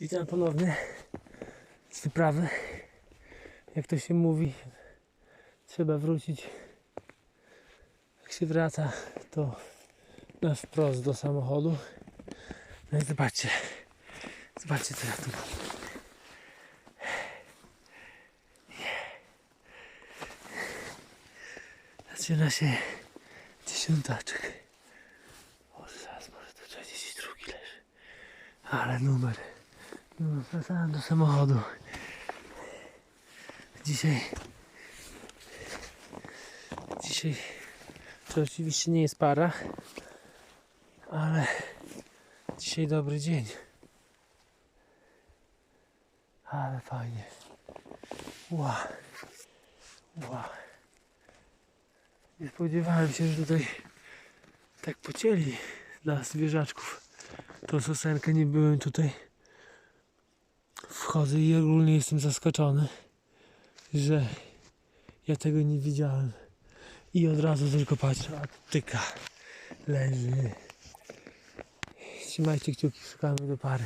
Witam ponownie z wyprawy. Jak to się mówi, trzeba wrócić. Jak się wraca, to na wprost do samochodu. No i zobaczcie, zobaczcie co ja tu mam. Zaczyna się dziesiątaczek. O, zaraz może tu 42 leży. Ale numer. No, wracałem do samochodu. Dzisiaj. Dzisiaj to oczywiście nie jest para, ale dzisiaj dobry dzień. Ale fajnie. Ła. Ła. Nie spodziewałem się, że tutaj tak pocięli dla zwierzaczków. Tą sosenkę nie byłem tutaj. Wchodzę i ogólnie jestem zaskoczony, że ja tego nie widziałem. I od razu tylko patrzę, a tyka leży. Trzymajcie kciuki, szukamy do pary.